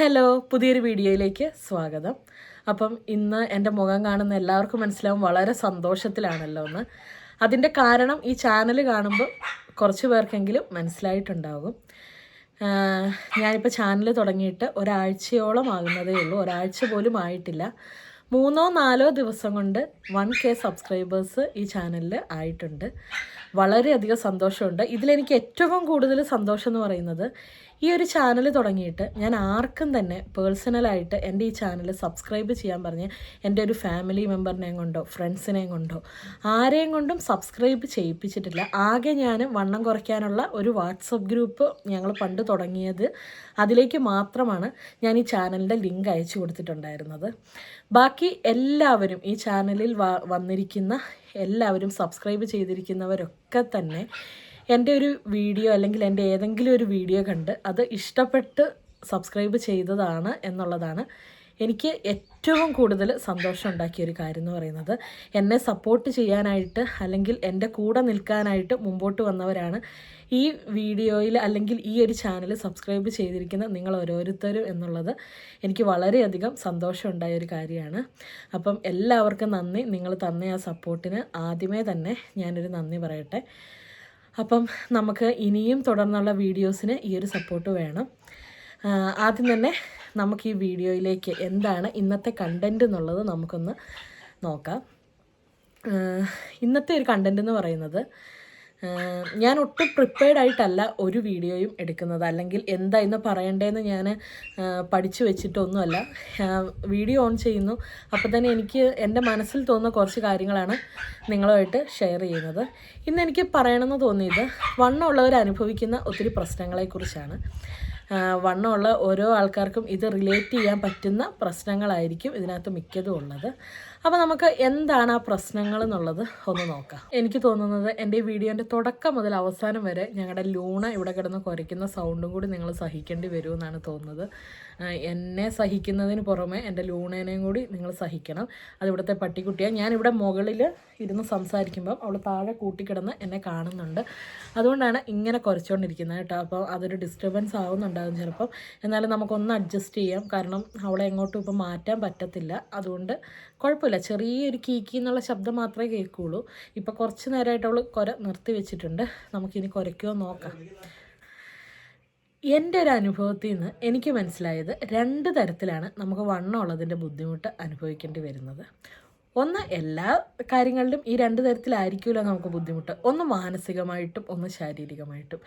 Hello പുതിയൊരു വീഡിയോയിലേക്ക് സ്വാഗതം. അപ്പം ഇന്ന് എന്റെ മുഖം കാണുന്ന എല്ലാവർക്കും മനസ്സിലാവും വളരെ സന്തോഷത്തിലാണല്ലോ എന്ന്. അതിന്റെ കാരണം ഈ ചാനൽ കാണുമ്പോൾ കുറച്ച് പേർക്കെങ്കിലും മനസ്സിലായിട്ടുണ്ടാകും. ഞാനിപ്പോൾ ചാനൽ തുടങ്ങിയിട്ട് ഒരാഴ്ചയോളം ആകുന്നതേ ഉള്ളൂ. ഒരാഴ്ച പോലും ആയിട്ടില്ല. മൂന്നോ നാലോ ദിവസം കൊണ്ട് വൺ കെ സബ്സ്ക്രൈബേഴ്സ് ഈ ചാനലിൽ ആയിട്ടുണ്ട്. വളരെയധികം സന്തോഷമുണ്ട്. ഇതിലെനിക്ക് ഏറ്റവും കൂടുതൽ സന്തോഷം എന്ന് പറയുന്നത് ഈ ഒരു ചാനൽ തുടങ്ങിയിട്ട് ഞാൻ ആർക്കും തന്നെ പേഴ്സണലായിട്ട് എന്റെ ഈ ചാനൽ സബ്സ്ക്രൈബ് ചെയ്യാൻ പറഞ്ഞ് എന്റെ ഒരു ഫാമിലി മെമ്പറിനെയും കൊണ്ടോ ഫ്രണ്ട്സിനെയും കൊണ്ടോ ആരെയും കൊണ്ടും സബ്സ്ക്രൈബ് ചെയ്യിപ്പിച്ചിട്ടില്ല. ആകെ ഞാൻ വണ്ണം കുറയ്ക്കാനുള്ള ഒരു വാട്സപ്പ് ഗ്രൂപ്പ് ഞങ്ങൾ പണ്ട് തുടങ്ങിയത്. അതിലേക്ക് മാത്രമാണ് ഞാൻ ഈ ചാനലിന്റെ ലിങ്ക് അയച്ചു കൊടുത്തിട്ടുണ്ടായിരുന്നത്. ബാക്കി എല്ലാവരും ഈ ചാനലിൽ വന്നിരിക്കുന്ന എല്ലാവരും സബ്സ്ക്രൈബ് ചെയ്തിരിക്കുന്നവരൊക്കെ തന്നെ എന്റെ ഒരു വീഡിയോ അല്ലെങ്കിൽ എന്റെ ഏതെങ്കിലും ഒരു വീഡിയോ കണ്ട് അത് ഇഷ്ടപ്പെട്ട് സബ്സ്ക്രൈബ് ചെയ്തതാണ് എന്നുള്ളതാണ് എനിക്ക് ഏറ്റവും കൂടുതൽ സന്തോഷം ഉണ്ടാക്കിയ ഒരു കാര്യം എന്ന് പറയുന്നത്. എന്നെ സപ്പോർട്ട് ചെയ്യാനായിട്ട് അല്ലെങ്കിൽ എന്റെ കൂടെ നിൽക്കാനായിട്ട് മുമ്പോട്ട് വന്നവരാണ് ഈ വീഡിയോയിൽ അല്ലെങ്കിൽ ഈ ഒരു ചാനൽ സബ്സ്ക്രൈബ് ചെയ്തിരിക്കുന്ന നിങ്ങൾ ഓരോരുത്തരും എന്നുള്ളത് എനിക്ക് വളരെയധികം സന്തോഷം ഉണ്ടായ ഒരു കാര്യമാണ്. അപ്പം എല്ലാവർക്കും നന്ദി. നിങ്ങൾ തന്ന ആ സപ്പോർട്ടിന് ആദ്യമേ തന്നെ ഞാനൊരു നന്ദി പറയട്ടെ. അപ്പം നമുക്ക് ഇനിയും തുടർന്നുള്ള വീഡിയോസിന് ഈ ഒരു സപ്പോർട്ട് വേണം. ആദ്യം തന്നെ നമുക്ക് ഈ വീഡിയോയിലേക്ക് എന്താണ് ഇന്നത്തെ കണ്ടന്റ് എന്നുള്ളത് നമുക്കൊന്ന് നോക്കാം. ഇന്നത്തെ ഒരു കണ്ടന്റ് എന്ന് പറയുന്നത് ഞാൻ ഒട്ടും പ്രിപ്പയർഡ് ആയിട്ടല്ല ഒരു വീഡിയോയും എടുക്കുന്നത്. അല്ലെങ്കിൽ എന്താ ഇന്ന് പറയണ്ടേന്ന് ഞാൻ പഠിച്ചു വെച്ചിട്ടൊന്നുമല്ല. വീഡിയോ ഓൺ ചെയ്യുന്നു. അപ്പോൾ തന്നെ എനിക്ക് എന്റെ മനസ്സിൽ തോന്നുന്ന കുറച്ച് കാര്യങ്ങളാണ് നിങ്ങളുമായിട്ട് ഷെയർ ചെയ്യുന്നത്. ഇന്ന് എനിക്ക് പറയണമെന്ന് തോന്നിയത് വണ്ണമുള്ളവർ അനുഭവിക്കുന്ന ഒത്തിരി പ്രശ്നങ്ങളെക്കുറിച്ചാണ്. വണ്ണമുള്ള ഓരോ ആൾക്കാർക്കും ഇത് റിലേറ്റ് ചെയ്യാൻ പറ്റുന്ന പ്രശ്നങ്ങളായിരിക്കും ഇതിനകത്ത് മിക്കതും ഉള്ളത്. അപ്പോൾ നമുക്ക് എന്താണ് ആ പ്രശ്നങ്ങൾ എന്നുള്ളത് ഒന്ന് നോക്കാം. എനിക്ക് തോന്നുന്നത് എന്റെ ഈ വീഡിയോന്റെ തുടക്കം മുതൽ അവസാനം വരെ ഞങ്ങളുടെ ലൂണ ഇവിടെ കിടന്ന് കുരയ്ക്കുന്ന സൗണ്ടും കൂടി നിങ്ങൾ സഹിക്കേണ്ടി വരുമെന്നാണ് തോന്നുന്നത്. എന്നെ സഹിക്കുന്നതിന് പുറമെ എന്റെ ലൂണേനെയും കൂടി നിങ്ങൾ സഹിക്കണം. അതിവിടുത്തെ പട്ടിക്കുട്ടിയാണ്. ഞാനിവിടെ മുകളിൽ ഇരുന്ന് സംസാരിക്കുമ്പം അവൾ താഴെ കൂട്ടിക്കിടന്ന് എന്നെ കാണുന്നുണ്ട്. അതുകൊണ്ടാണ് ഇങ്ങനെ കുറച്ചുകൊണ്ടിരിക്കുന്നത് കേട്ടോ. അപ്പോൾ അതൊരു ഡിസ്റ്റർബൻസ് ആവുന്നുണ്ടാകും ചിലപ്പം. എന്നാലും നമുക്കൊന്ന് അഡ്ജസ്റ്റ് ചെയ്യാം. കാരണം അവളെ എങ്ങോട്ടും ഇപ്പം മാറ്റാൻ പറ്റത്തില്ല. അതുകൊണ്ട് കുഴപ്പമില്ല. ചെറിയൊരു കീക്കി എന്നുള്ള ശബ്ദം മാത്രമേ കേൾക്കുള്ളൂ. ഇപ്പോൾ കുറച്ച് നേരമായിട്ട് അവൾ കുര നിർത്തി വെച്ചിട്ടുണ്ട് നമുക്കിനി കുരയ്ക്കുമോ നോക്കാം. എന്റെ ഒരു അനുഭവത്തിൽ നിന്ന് എനിക്ക് മനസ്സിലായത് രണ്ട് തരത്തിലാണ് നമുക്ക് വണ്ണമുള്ളതിന്റെ ബുദ്ധിമുട്ട് അനുഭവിക്കേണ്ടി വരുന്നത്. ഒന്ന് എല്ലാ കാര്യങ്ങളിലും ഈ രണ്ട് തരത്തിലായിരിക്കുമല്ലോ നമുക്ക് ബുദ്ധിമുട്ട്. ഒന്ന് മാനസികമായിട്ടും ഒന്ന് ശാരീരികമായിട്ടും.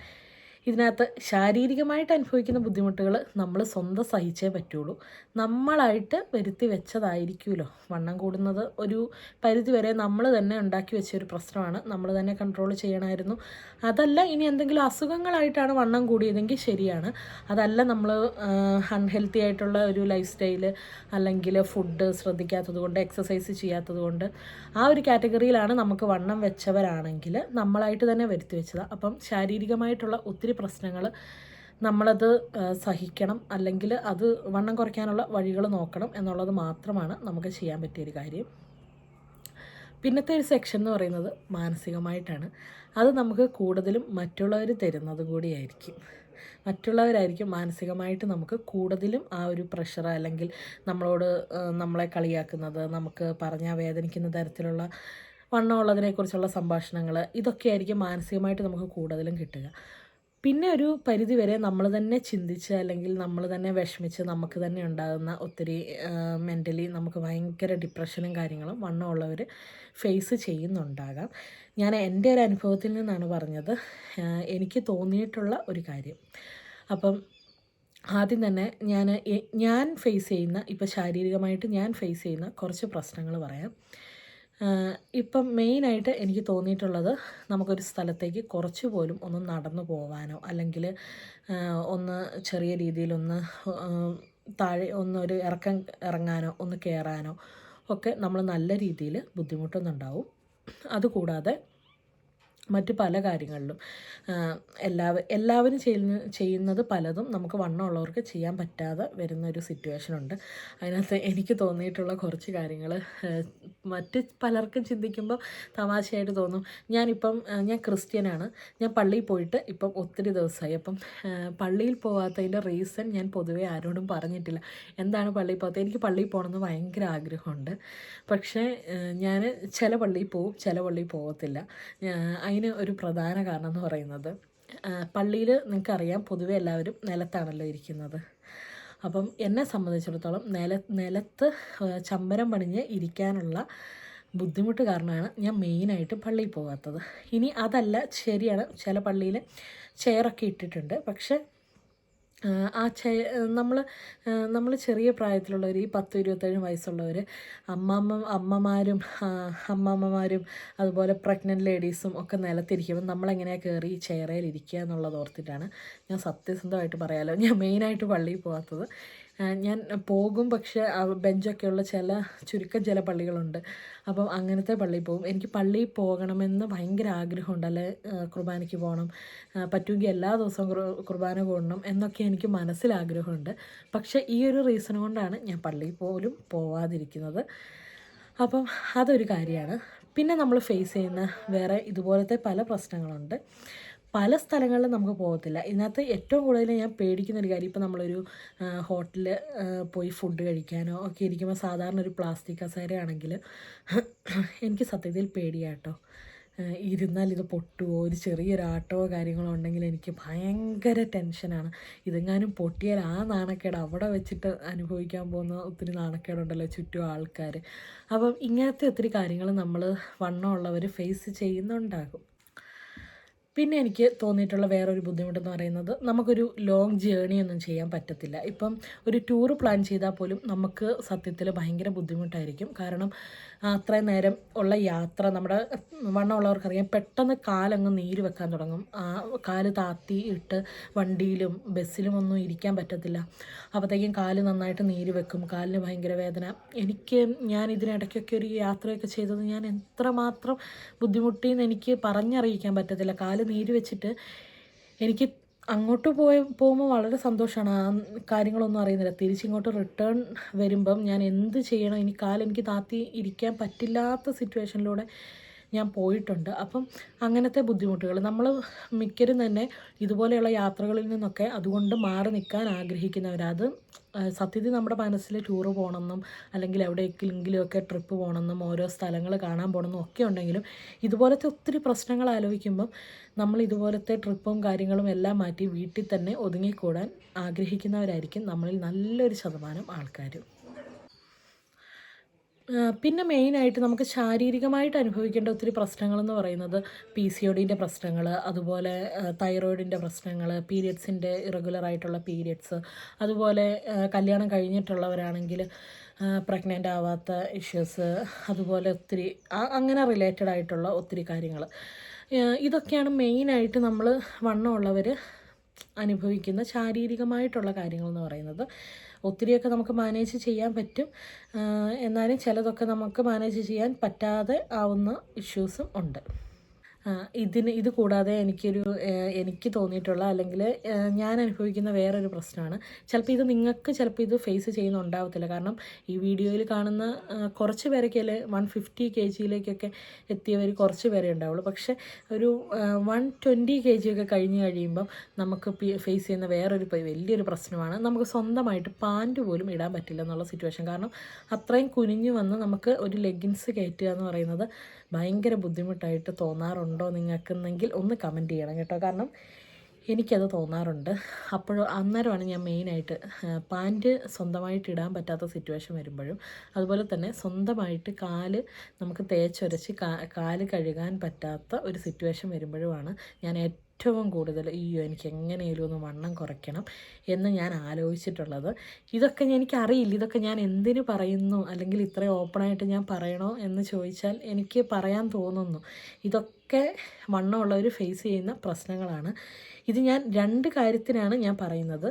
ഇതിനകത്ത് ശാരീരികമായിട്ട് അനുഭവിക്കുന്ന ബുദ്ധിമുട്ടുകൾ നമ്മൾ സ്വന്തം സഹിച്ചേ പറ്റുള്ളൂ. നമ്മളായിട്ട് വരുത്തി വെച്ചതായിരിക്കുമല്ലോ. വണ്ണം കൂടുന്നത് ഒരു പരിധി വരെ നമ്മൾ തന്നെ ഉണ്ടാക്കി വെച്ച ഒരു പ്രശ്നമാണ്. നമ്മൾ തന്നെ കൺട്രോൾ ചെയ്യണമായിരുന്നു. അതല്ല ഇനി എന്തെങ്കിലും അസുഖങ്ങളായിട്ടാണ് വണ്ണം കൂടിയതെങ്കിൽ ശരിയാണ്. അതല്ല നമ്മൾ അൺഹെൽത്തി ആയിട്ടുള്ള ഒരു ലൈഫ് സ്റ്റൈൽ അല്ലെങ്കിൽ ഫുഡ് ശ്രദ്ധിക്കാത്തത് കൊണ്ട് എക്സസൈസ് ചെയ്യാത്തത് കൊണ്ട് ആ ഒരു കാറ്റഗറിയിലാണ് നമുക്ക് വണ്ണം വെച്ചവരാണെങ്കിൽ നമ്മളായിട്ട് തന്നെ വരുത്തി വെച്ചത്. അപ്പം ശാരീരികമായിട്ടുള്ള ഒത്തിരി പ്രശ്നങ്ങൾ നമ്മളത് സഹിക്കണം അല്ലെങ്കിൽ അത് വണ്ണം കുറയ്ക്കാനുള്ള വഴികൾ നോക്കണം എന്നുള്ളത് മാത്രമാണ് നമുക്ക് ചെയ്യാൻ പറ്റിയ ഒരു കാര്യം. പിന്നത്തെ ഒരു സെക്ഷൻ എന്ന് പറയുന്നത് മാനസികമായിട്ടാണ്. അത് നമുക്ക് കൂടുതലും മറ്റുള്ളവർ തരുന്നത് കൂടിയായിരിക്കും. മറ്റുള്ളവരായിരിക്കും മാനസികമായിട്ട് നമുക്ക് കൂടുതലും ആ ഒരു പ്രഷർ അല്ലെങ്കിൽ നമ്മളോട് നമ്മളെ കളിയാക്കുന്നത് നമുക്ക് പറഞ്ഞാൽ വേദനിക്കുന്ന തരത്തിലുള്ള വണ്ണമുള്ളതിനെക്കുറിച്ചുള്ള സംഭാഷണങ്ങൾ ഇതൊക്കെയായിരിക്കും മാനസികമായിട്ട് നമുക്ക് കൂടുതലും കിട്ടുക. പിന്നെ ഒരു പരിധിവരെ നമ്മൾ തന്നെ ചിന്തിച്ച് അല്ലെങ്കിൽ നമ്മൾ തന്നെ വിഷമിച്ച് നമുക്ക് തന്നെ ഉണ്ടാകുന്ന ഒത്തിരി മെന്റലി നമുക്ക് ഭയങ്കര ഡിപ്രഷനും കാര്യങ്ങളും വണ്ണമുള്ളവർ ഫേസ് ചെയ്യുന്നുണ്ടാകാം. ഞാൻ എന്റെ ഒരു അനുഭവത്തിൽ നിന്നാണ് പറഞ്ഞത് എനിക്ക് തോന്നിയിട്ടുള്ള ഒരു കാര്യം. അപ്പം ആദ്യം തന്നെ ഞാൻ ഞാൻ ഫേസ് ചെയ്യുന്ന ഇപ്പോൾ ശാരീരികമായിട്ട് ഞാൻ ഫേസ് ചെയ്യുന്ന കുറച്ച് പ്രശ്നങ്ങൾ പറയാം. ഇപ്പം മെയിനായിട്ട് എനിക്ക് തോന്നിയിട്ടുള്ളത് നമുക്കൊരു സ്ഥലത്തേക്ക് കുറച്ച് പോലും ഒന്ന് നടന്നു പോവാനോ അല്ലെങ്കിൽ ഒന്ന് ചെറിയ രീതിയിലൊന്ന് താഴെ ഒന്നൊരു ഇറക്കം ഇറങ്ങാനോ ഒന്ന് കയറാനോ ഒക്കെ നമ്മൾ നല്ല രീതിയിൽ ബുദ്ധിമുട്ടുന്നുണ്ടാവും. അതുകൂടാതെ മറ്റ് പല കാര്യങ്ങളിലും. എല്ലാവ എല്ലാവരും ചെയ്യുന്ന ചെയ്യുന്നത് പലതും നമുക്ക് വണ്ണമുള്ളവർക്ക് ചെയ്യാൻ പറ്റാതെ വരുന്ന ഒരു സിറ്റുവേഷൻ ഉണ്ട്. അതിനകത്ത് എനിക്ക് തോന്നിയിട്ടുള്ള കുറച്ച് കാര്യങ്ങൾ മറ്റ് പലർക്കും ചിന്തിക്കുമ്പോൾ തമാശയായിട്ട് തോന്നും. ഞാനിപ്പം ഞാൻ ക്രിസ്ത്യനാണ്. ഞാൻ പള്ളിയിൽ പോയിട്ട് ഇപ്പം ഒത്തിരി ദിവസമായി. അപ്പം പള്ളിയിൽ പോകാത്തതിന്റെ റീസൺ ഞാൻ പൊതുവേ ആരോടും പറഞ്ഞിട്ടില്ല. എന്താണ് പള്ളിയിൽ പോകാത്തത് എനിക്ക് പള്ളിയിൽ പോകണമെന്ന് ഭയങ്കര ആഗ്രഹമുണ്ട്. പക്ഷേ ഞാൻ ചില പള്ളിയിൽ പോവും ചില പള്ളിയിൽ പോകത്തില്ല അതിന് ഒരു പ്രധാന കാരണം എന്ന് പറയുന്നത് പള്ളിയിൽ നിങ്ങൾക്കറിയാം പൊതുവെ എല്ലാവരും നിലത്താണല്ലോ ഇരിക്കുന്നത്. അപ്പം എന്നെ സംബന്ധിച്ചിടത്തോളം നില നിലത്ത് ചമ്പരം പണിഞ്ഞ് ഇരിക്കാനുള്ള ബുദ്ധിമുട്ട് കാരണമാണ് ഞാൻ മെയിനായിട്ട് പള്ളിയിൽ പോകാത്തത്. ഇനി അതല്ല ശരിയാണ് ചില പള്ളിയിൽ ചെയറൊക്കെ ഇട്ടിട്ടുണ്ട്. പക്ഷേ ആ നമ്മൾ നമ്മൾ ചെറിയ പ്രായത്തിലുള്ളവർ ഈ പത്ത് ഇരുപത്തേഴ് വയസ്സുള്ളവർ അമ്മമ്മ അമ്മമാരും അമ്മമ്മമാരും അതുപോലെ പ്രഗ്നന്റ് ലേഡീസും ഒക്കെ നിലത്തിരിക്കുമ്പോൾ നമ്മളെങ്ങനെയാണ് കയറി ഈ ചെയറയിൽ ഇരിക്കുക എന്നുള്ളത് ഓർത്തിട്ടാണ് ഞാൻ സത്യസന്ധമായിട്ട് പറയാമല്ലോ ഞാൻ മെയിനായിട്ട് പള്ളിയിൽ പോകാത്തത്. ഞാൻ പോകും പക്ഷേ ബെഞ്ചൊക്കെയുള്ള ചില ചുരുക്കം ചില പള്ളികളുണ്ട്. അപ്പം അങ്ങനത്തെ പള്ളിയിൽ പോകും. എനിക്ക് പള്ളിയിൽ പോകണമെന്ന് ഭയങ്കര ആഗ്രഹമുണ്ട്. അല്ലെ കുർബാനയ്ക്ക് പോകണം പറ്റുമെങ്കിൽ എല്ലാ ദിവസവും കുർബാന കൂടണം എന്നൊക്കെ എനിക്ക് മനസ്സിൽ ആഗ്രഹമുണ്ട്. പക്ഷേ ഈ ഒരു റീസൺ കൊണ്ടാണ് ഞാൻ പള്ളിയിൽ പോലും പോവാതിരിക്കുന്നത്. അപ്പം അതൊരു കാര്യമാണ്. പിന്നെ നമ്മൾ ഫേസ് ചെയ്യുന്ന വേറെ ഇതുപോലത്തെ പല പ്രശ്നങ്ങളുണ്ട്. പല സ്ഥലങ്ങളിലും നമുക്ക് പോകത്തില്ല. ഇതിനകത്ത് ഏറ്റവും കൂടുതൽ ഞാൻ പേടിക്കുന്ന ഒരു കാര്യം ഇപ്പോൾ നമ്മളൊരു ഹോട്ടലിൽ പോയി ഫുഡ് കഴിക്കാനോ ഒക്കെ ഇരിക്കുമ്പോൾ സാധാരണ ഒരു പ്ലാസ്റ്റിക് കസേരയാണെങ്കിൽ എനിക്ക് സത്യത്തിൽ പേടിയാട്ടോ ഇരുന്നാൽ ഇത് പൊട്ടുമോ ഒരു ചെറിയൊരു ആട്ടോ കാര്യങ്ങളോ ഉണ്ടെങ്കിൽ എനിക്ക് ഭയങ്കര ടെൻഷനാണ് ഇതെങ്ങാനും പൊട്ടിയാൽ ആ നാണക്കേട് അവിടെ വെച്ചിട്ട് അനുഭവിക്കാൻ പോകുന്ന ഒത്തിരി നാണക്കേടുണ്ടല്ലോ ചുറ്റും ആൾക്കാർ അപ്പം ഇങ്ങനത്തെ ഒത്തിരി കാര്യങ്ങൾ നമ്മൾ വണ്ണമുള്ളവർ ഫേസ് ചെയ്യുന്നുണ്ടാകും. പിന്നെ എനിക്ക് തോന്നിയിട്ടുള്ള വേറൊരു ബുദ്ധിമുട്ടെന്ന് പറയുന്നത് നമുക്കൊരു ലോങ് ജേണി ഒന്നും ചെയ്യാൻ പറ്റത്തില്ല. ഇപ്പം ഒരു ടൂർ പ്ലാൻ ചെയ്താൽ പോലും നമുക്ക് സത്യത്തിൽ ഭയങ്കര ബുദ്ധിമുട്ടായിരിക്കും. കാരണം അത്രയും നേരം ഉള്ള യാത്ര നമ്മുടെ വണ്ണമുള്ളവർക്കറിയാം പെട്ടെന്ന് കാലങ്ങ് നീര് വെക്കാൻ തുടങ്ങും. കാൽ താത്തി ഇട്ട് വണ്ടിയിലും ബസ്സിലും ഒന്നും ഇരിക്കാൻ പറ്റത്തില്ല. അപ്പോഴത്തേക്കും കാൽ നന്നായിട്ട് നീര് വെക്കും. കാലിന് ഭയങ്കര വേദന. എനിക്ക് ഞാൻ ഇതിനിടയ്ക്കൊക്കെ ഒരു യാത്രയൊക്കെ ചെയ്തത് ഞാൻ എത്രമാത്രം ബുദ്ധിമുട്ടിയെന്ന് എനിക്ക് പറഞ്ഞറിയിക്കാൻ പറ്റത്തില്ല. കാൽ നീര് വെച്ചിട്ട് എനിക്ക് അങ്ങോട്ട് പോയ പോകുമ്പോൾ വളരെ സന്തോഷമാണ് ആ കാര്യങ്ങളൊന്നും അറിയുന്നില്ല. തിരിച്ചിങ്ങോട്ട് റിട്ടേൺ വരുമ്പം ഞാൻ എന്ത് ചെയ്യണം? ഇനി കാലെനിക്ക് താത്തി ഇരിക്കാൻ പറ്റില്ലാത്ത സിറ്റുവേഷനിലൂടെ ഞാൻ പോയിട്ടുണ്ട്. അപ്പം അങ്ങനത്തെ ബുദ്ധിമുട്ടുകൾ. നമ്മൾ മിക്കരും തന്നെ ഇതുപോലെയുള്ള യാത്രകളിൽ നിന്നൊക്കെ അതുകൊണ്ട് മാറി നിൽക്കാൻ ആഗ്രഹിക്കുന്നവരത് സത്യത്തിൽ നമ്മുടെ മനസ്സിൽ ടൂറ് പോകണമെന്നും അല്ലെങ്കിൽ എവിടെയെങ്കിലെങ്കിലുമൊക്കെ ട്രിപ്പ് പോകണമെന്നും ഓരോ സ്ഥലങ്ങൾ കാണാൻ പോകണമെന്നും ഒക്കെ ഉണ്ടെങ്കിലും ഇതുപോലത്തെ ഒത്തിരി പ്രശ്നങ്ങൾ ആലോചിക്കുമ്പം നമ്മൾ ഇതുപോലത്തെ ട്രിപ്പും കാര്യങ്ങളും എല്ലാം മാറ്റി വീട്ടിൽ തന്നെ ഒതുങ്ങിക്കൂടാൻ ആഗ്രഹിക്കുന്നവരായിരിക്കും നമ്മളിൽ നല്ലൊരു ശതമാനം ആൾക്കാരും. പിന്നെ മെയിനായിട്ട് നമുക്ക് ശാരീരികമായിട്ട് അനുഭവിക്കേണ്ട ഒത്തിരി പ്രശ്നങ്ങളെന്ന് പറയുന്നത് പി സി ഒ ഡിന്റെ പ്രശ്നങ്ങൾ അതുപോലെ തൈറോയിഡിന്റെ പ്രശ്നങ്ങൾ പീരിയഡ്സിന്റെ ഇറഗുലറായിട്ടുള്ള പീരിയഡ്സ് അതുപോലെ കല്യാണം കഴിഞ്ഞിട്ടുള്ളവരാണെങ്കിൽ പ്രഗ്നന്റ് ആവാത്ത ഇഷ്യൂസ് അതുപോലെ ഒത്തിരി അങ്ങനെ റിലേറ്റഡ് ആയിട്ടുള്ള ഒത്തിരി കാര്യങ്ങൾ ഇതൊക്കെയാണ് മെയിനായിട്ട് നമ്മൾ വണ്ണമുള്ളവർ അനുഭവിക്കുന്ന ശാരീരികമായിട്ടുള്ള കാര്യങ്ങൾ എന്ന് പറയുന്നത്. ഒത്തിരിയൊക്കെ നമുക്ക് മാനേജ് ചെയ്യാൻ പറ്റും. എന്നാലും ചിലതൊക്കെ നമുക്ക് മാനേജ് ചെയ്യാൻ പറ്റാതെ ആവുന്ന ഇഷ്യൂസും ഉണ്ട്. ഇതിന് ഇത് കൂടാതെ എനിക്കൊരു എനിക്ക് തോന്നിയിട്ടുള്ള അല്ലെങ്കിൽ ഞാൻ അനുഭവിക്കുന്ന വേറൊരു പ്രശ്നമാണ്. ചിലപ്പോൾ ഇത് നിങ്ങൾക്ക് ചിലപ്പോൾ ഇത് ഫേസ് ചെയ്യുന്നുണ്ടാവത്തില്ല കാരണം ഈ വീഡിയോയിൽ കാണുന്ന കുറച്ച് കുറച്ച് പേരൊക്കെയല്ലേ വൺ ഫിഫ്റ്റി കെ ജിയിലേക്കൊക്കെ എത്തിയവർ കുറച്ച് പേരെ ഉണ്ടാവുള്ളൂ. പക്ഷേ ഒരു വൺ ട്വന്റി കെ ജി ഒക്കെ കഴിഞ്ഞ് കഴിയുമ്പം നമുക്ക് ഫേസ് ചെയ്യുന്ന വേറൊരു വലിയൊരു പ്രശ്നമാണ്. നമുക്ക് സ്വന്തമായിട്ട് പാന്റ് പോലും ഇടാൻ പറ്റില്ല എന്നുള്ള സിറ്റുവേഷൻ കാരണം അത്രയും കുനിഞ്ഞു വന്ന് നമുക്ക് ഒരു ലെഗിൻസ് കയറ്റുക എന്ന് പറയുന്നത് ഭയങ്കര ബുദ്ധിമുട്ടായിട്ട് തോന്നാറുണ്ടോ നിങ്ങൾക്കെന്നെങ്കിൽ ഒന്ന് കമന്റ് ചെയ്യണം കേട്ടോ. കാരണം എനിക്കത് തോന്നാറുണ്ട്. അപ്പോൾ അന്നേരമാണ് ഞാൻ മെയിനായിട്ട് പാന്റ് സ്വന്തമായിട്ട് ഇടാൻ പറ്റാത്ത സിറ്റുവേഷൻ വരുമ്പോഴും അതുപോലെ തന്നെ സ്വന്തമായിട്ട് കാൽ നമുക്ക് തേച്ചൊരച്ച് കാൽ കഴുകാൻ പറ്റാത്ത ഒരു സിറ്റുവേഷൻ വരുമ്പോഴുമാണ് ഞാൻ ഏറ്റവും കൂടുതൽ അയ്യോ എനിക്ക് എങ്ങനെയും ഒന്ന് വണ്ണം കുറയ്ക്കണം എന്ന് ഞാൻ ആലോചിച്ചിട്ടുള്ളത്. ഇതൊക്കെ എനിക്കറിയില്ല. ഇതൊക്കെ ഞാൻ എന്തിനു പറയുന്നു? അല്ലെങ്കിൽ ഇത്രയും ഓപ്പണായിട്ട് ഞാൻ പറയണോ എന്ന് ചോദിച്ചാൽ എനിക്ക് പറയാൻ തോന്നുന്നു. ഇതൊക്കെ വണ്ണമുള്ളവർ ഫേസ് ചെയ്യുന്ന പ്രശ്നങ്ങളാണ്. ഇത് ഞാൻ രണ്ട് കാര്യത്തിനാണ് ഞാൻ പറയുന്നത്.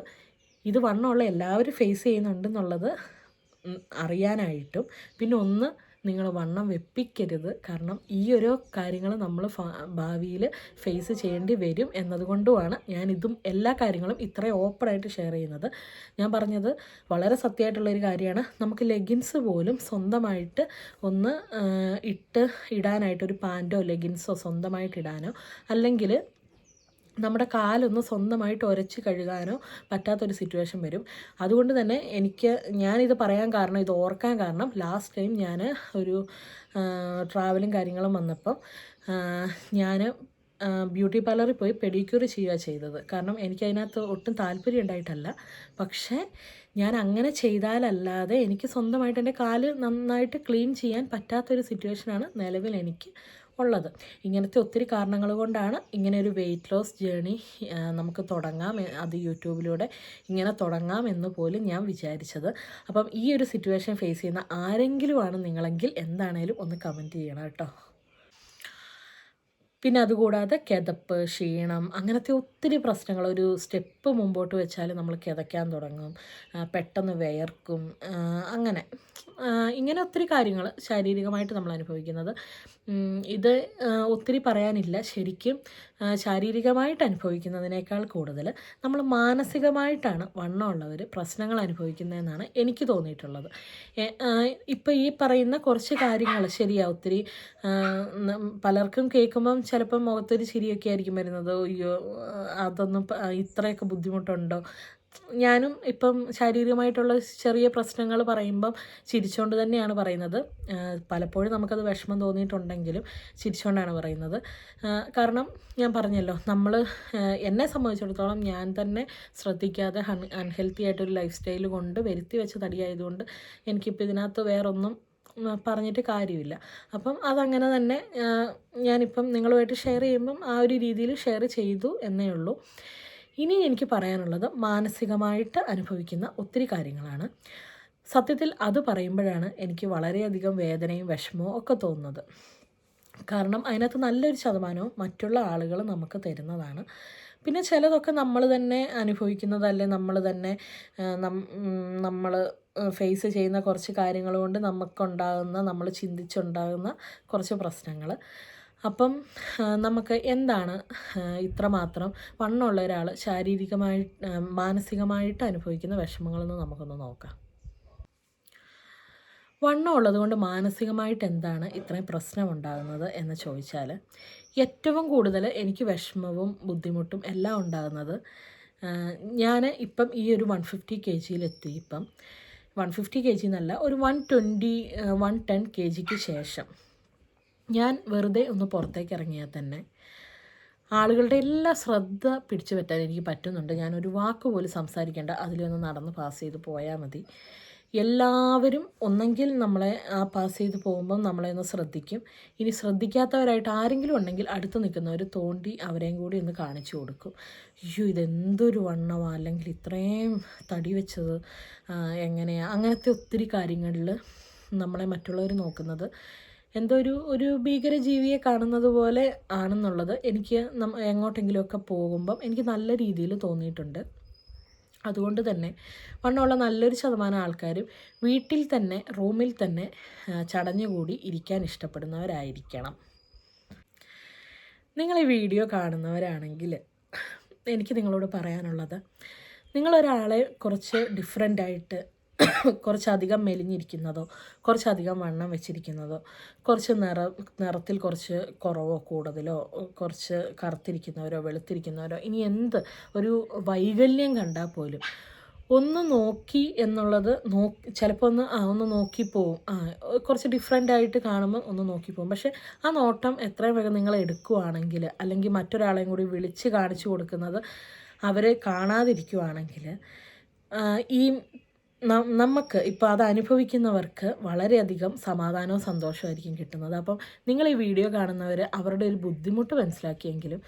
ഇത് വണ്ണമുള്ള എല്ലാവരും ഫേസ് ചെയ്യുന്നുണ്ടെന്നുള്ളത് അറിയാനായിട്ടും. പിന്നെ ഒന്ന് നിങ്ങൾ വണ്ണം വെപ്പിക്കരുത്. കാരണം ഈ ഒരു കാര്യങ്ങൾ നമ്മൾ ഭാവിയിൽ ഫേസ് ചെയ്യേണ്ടി വരും എന്നതുകൊണ്ടുമാണ് ഞാൻ ഇതും എല്ലാ കാര്യങ്ങളും ഇത്രയും ഓപ്പണായിട്ട് ഷെയർ ചെയ്യുന്നത്. ഞാൻ പറഞ്ഞത് വളരെ സത്യമായിട്ടുള്ളൊരു കാര്യമാണ്. നമുക്ക് ലെഗിൻസ് പോലും സ്വന്തമായിട്ട് ഒന്ന് ഇട്ട് ഇടാനായിട്ട് ഒരു പാന്റോ ലെഗിൻസോ സ്വന്തമായിട്ട് ഇടാനോ അല്ലെങ്കിൽ നമ്മുടെ കാലൊന്ന് സ്വന്തമായിട്ട് ഉരച്ച് കഴുകാനോ പറ്റാത്തൊരു സിറ്റുവേഷൻ വരും. അതുകൊണ്ട് തന്നെ എനിക്ക് ഞാനിത് പറയാൻ കാരണം ഇത് ഓർക്കാൻ കാരണം ലാസ്റ്റ് ടൈം ഞാൻ ഒരു ട്രാവലും കാര്യങ്ങളും വന്നപ്പം ഞാൻ ബ്യൂട്ടി പാർലറിൽ പോയി പെഡിക്യൂർ ചെയ്യുക ചെയ്തത്. കാരണം എനിക്കതിനകത്ത് ഒട്ടും താല്പര്യം ഉണ്ടായിട്ടല്ല. പക്ഷേ ഞാൻ അങ്ങനെ ചെയ്താലല്ലാതെ എനിക്ക് സ്വന്തമായിട്ട് എന്റെ കാൽ നന്നായിട്ട് ക്ലീൻ ചെയ്യാൻ പറ്റാത്തൊരു സിറ്റുവേഷനാണ് നിലവിൽ എനിക്ക് ഉള്ളത്. ഇങ്ങനത്തെ ഒത്തിരി കാരണങ്ങൾ കൊണ്ടാണ് ഇങ്ങനെ ഒരു വെയിറ്റ് ലോസ് ജേണി നമുക്ക് തുടങ്ങാം. അത് യൂട്യൂബിലൂടെ ഇങ്ങനെ തുടങ്ങാം എന്ന് പോലും ഞാൻ വിചാരിച്ചത്. അപ്പം ഈ ഒരു സിറ്റുവേഷൻ ഫേസ് ചെയ്യുന്ന ആരെങ്കിലും ആണ് നിങ്ങളെങ്കിൽ എന്താണേലും ഒന്ന് കമന്റ് ചെയ്യണം കേട്ടോ. പിന്നെ അതുകൂടാതെ കിതപ്പ് ക്ഷീണം അങ്ങനത്തെ ഒത്തിരി പ്രശ്നങ്ങൾ ഒരു സ്റ്റെപ്പ് മുമ്പോട്ട് വെച്ചാൽ നമ്മൾ കിതയ്ക്കാൻ തുടങ്ങും. പെട്ടെന്ന് വിയർക്കും. അങ്ങനെ. ഇങ്ങനെ ഒത്തിരി കാര്യങ്ങൾ ശാരീരികമായിട്ട് നമ്മൾ അനുഭവിക്കുന്നത്. ഇത് ഒത്തിരി പറയാനില്ല. ശരിക്കും ശാരീരികമായിട്ട് അനുഭവിക്കുന്നതിനേക്കാൾ കൂടുതൽ നമ്മൾ മാനസികമായിട്ടാണ് വണ്ണമുള്ളവർ പ്രശ്നങ്ങൾ അനുഭവിക്കുന്നതെന്നാണ് എനിക്ക് തോന്നിയിട്ടുള്ളത്. ഇപ്പോൾ ഈ പറയുന്ന കുറച്ച് കാര്യങ്ങൾ ശരിയാ ഒത്തിരി പലർക്കും കേൾക്കുമ്പം ചിലപ്പം മുഖത്തൊരു ചിരിയൊക്കെ ആയിരിക്കും വരുന്നത്. അയ്യോ അതൊന്നും ഇത്രയൊക്കെ ബുദ്ധിമുട്ടുണ്ടോ? ഞാനും ഇപ്പം ശാരീരികമായിട്ടുള്ള ചെറിയ പ്രശ്നങ്ങൾ പറയുമ്പം ചിരിച്ചുകൊണ്ട് തന്നെയാണ് പറയുന്നത്. പലപ്പോഴും നമുക്കത് വിഷമം തോന്നിയിട്ടുണ്ടെങ്കിലും ചിരിച്ചുകൊണ്ടാണ് പറയുന്നത്. കാരണം ഞാൻ പറഞ്ഞല്ലോ നമ്മൾ എന്നെ സംബന്ധിച്ചിടത്തോളം ഞാൻ തന്നെ ശ്രദ്ധിക്കാതെ അൺഹെൽത്തി ആയിട്ടൊരു ലൈഫ് സ്റ്റൈൽ കൊണ്ട് വരുത്തി വെച്ച തടിയായതുകൊണ്ട് എനിക്കിപ്പോൾ ഇതിനകത്ത് വേറൊന്നും പറഞ്ഞിട്ട് കാര്യമില്ല. അപ്പം അതങ്ങനെ തന്നെ ഞാനിപ്പം നിങ്ങളുമായിട്ട് ഷെയർ ചെയ്യുമ്പം ആ ഒരു രീതിയിൽ ഷെയർ ചെയ്തു എന്നേ ഉള്ളൂ. ഇനി എനിക്ക് പറയാനുള്ളത് മാനസികമായിട്ട് അനുഭവിക്കുന്ന ഒത്തിരി കാര്യങ്ങളാണ്. സത്യത്തിൽ അത് പറയുമ്പോഴാണ് എനിക്ക് വളരെയധികം വേദനയും വിഷമവും ഒക്കെ തോന്നുന്നത്. കാരണം അതിനകത്ത് നല്ലൊരു ശതമാനവും മറ്റുള്ള ആളുകൾ നമുക്ക് തരുന്നതാണ്. പിന്നെ ചിലതൊക്കെ നമ്മൾ തന്നെ അനുഭവിക്കുന്നതല്ലേ നമ്മൾ തന്നെ നമ്മൾ ഫേസ് ചെയ്യുന്ന കുറച്ച് കാര്യങ്ങൾ കൊണ്ട് നമുക്കുണ്ടാകുന്ന നമ്മൾ ചിന്തിച്ചുണ്ടാകുന്ന കുറച്ച് പ്രശ്നങ്ങൾ. അപ്പം നമുക്ക് എന്താണ് ഇത്രമാത്രം വണ്ണമുള്ള ഒരാൾ ശാരീരികമായി മാനസികമായിട്ട് അനുഭവിക്കുന്ന വിഷമങ്ങളെന്ന് നമുക്കൊന്ന് നോക്കാം. വണ്ണമുള്ളത് കൊണ്ട് മാനസികമായിട്ട് എന്താണ് ഇത്രയും പ്രശ്നം ഉണ്ടാകുന്നത് എന്ന് ചോദിച്ചാൽ ഏറ്റവും കൂടുതൽ എനിക്ക് വിഷമവും ബുദ്ധിമുട്ടും എല്ലാം ഉണ്ടാകുന്നത് ഞാൻ ഇപ്പം ഈ ഒരു വൺ ഫിഫ്റ്റി കെ ജിയിലെത്തി ഇപ്പം വൺ ഫിഫ്റ്റി കെ ജി എന്നല്ല ഒരു one twenty one ten K ജിക്ക് ശേഷം. ഞാൻ വെറുതെ ഒന്ന് പുറത്തേക്ക് ഇറങ്ങിയാൽ തന്നെ ആളുകളുടെ എല്ലാ ശ്രദ്ധ പിടിച്ചു പറ്റാൻ എനിക്ക് പറ്റുന്നുണ്ട്. ഒരു വാക്ക് പോലും സംസാരിക്കേണ്ട അതിലൊന്ന് നടന്ന് പാസ് ചെയ്ത് പോയാൽ മതി. എല്ലാവരും ഒന്നെങ്കിൽ നമ്മളെ ആ പാസ് ചെയ്ത് പോകുമ്പം നമ്മളെ ഒന്ന് ശ്രദ്ധിക്കും. ഇനി ശ്രദ്ധിക്കാത്തവരായിട്ട് ആരെങ്കിലും ഉണ്ടെങ്കിൽ അടുത്ത് നിൽക്കുന്നവർ തോണ്ടി അവരെയും കൂടി ഒന്ന് കാണിച്ചു കൊടുക്കും. അയ്യോ ഇതെന്തൊരു വണ്ണമാണ് അല്ലെങ്കിൽ ഇത്രയും തടി വെച്ചത് എങ്ങനെയാണ് എങ്ങനെയാ? അങ്ങനത്തെ ഒത്തിരി കാര്യങ്ങളിൽ നമ്മളെ മറ്റുള്ളവർ നോക്കുന്നത് എന്തോ ഒരു ഒരു ഭീകര ജീവിയെ കാണുന്നത് പോലെ ആണെന്നുള്ളത് എനിക്ക് എങ്ങോട്ടെങ്കിലുമൊക്കെ പോകുമ്പം എനിക്ക് നല്ല രീതിയിൽ തോന്നിയിട്ടുണ്ട്. അതുകൊണ്ട് തന്നെ വണ്ണമുള്ള നല്ലൊരു ശതമാനം ആൾക്കാരും വീട്ടിൽ തന്നെ റൂമിൽ തന്നെ ചടഞ്ഞുകൂടി ഇരിക്കാൻ ഇഷ്ടപ്പെടുന്നവരായിരിക്കണം. നിങ്ങൾ ഈ വീഡിയോ കാണുന്നവരാണെങ്കിൽ എനിക്ക് നിങ്ങളോട് പറയാനുള്ളത് നിങ്ങളൊരാളെ കുറച്ച് ഡിഫറെന്റ് ആയിട്ട് കുറച്ചധികം മെലിഞ്ഞിരിക്കുന്നതോ കുറച്ചധികം വണ്ണം വെച്ചിരിക്കുന്നതോ കുറച്ച് നിറ നിറത്തിൽ കുറച്ച് കുറവോ കൂടുതലോ കുറച്ച് കറുത്തിരിക്കുന്നവരോ വെളുത്തിരിക്കുന്നവരോ ഇനി എന്ത് ഒരു വൈകല്യം കണ്ടാൽ പോലും. ഒന്ന് നോക്കി എന്നുള്ളത് നോ ചിലപ്പോൾ ഒന്ന് ആ ഒന്ന് നോക്കി പോവും. ആ കുറച്ച് ഡിഫറെന്റ് ആയിട്ട് കാണുമ്പോൾ ഒന്ന് നോക്കി പോവും. പക്ഷെ ആ നോട്ടം എത്രയും വേഗം നിങ്ങൾ എടുക്കുവാണെങ്കിൽ അല്ലെങ്കിൽ മറ്റൊരാളെയും കൂടി വിളിച്ച് കാണിച്ചു കൊടുക്കുന്നത് അവരെ കാണാതിരിക്കുവാണെങ്കിൽ ഈ നമുക്ക് ഇപ്പോൾ അത് അനുഭവിക്കുന്നവർക്ക് വളരെയധികം സമാധാനവും സന്തോഷമായിരിക്കും കിട്ടുന്നത്. അപ്പം നിങ്ങൾ ഈ വീഡിയോ കാണുന്നവർ അവരുടെ ഒരു ബുദ്ധിമുട്ട് മനസ്സിലാക്കിയെങ്കിലും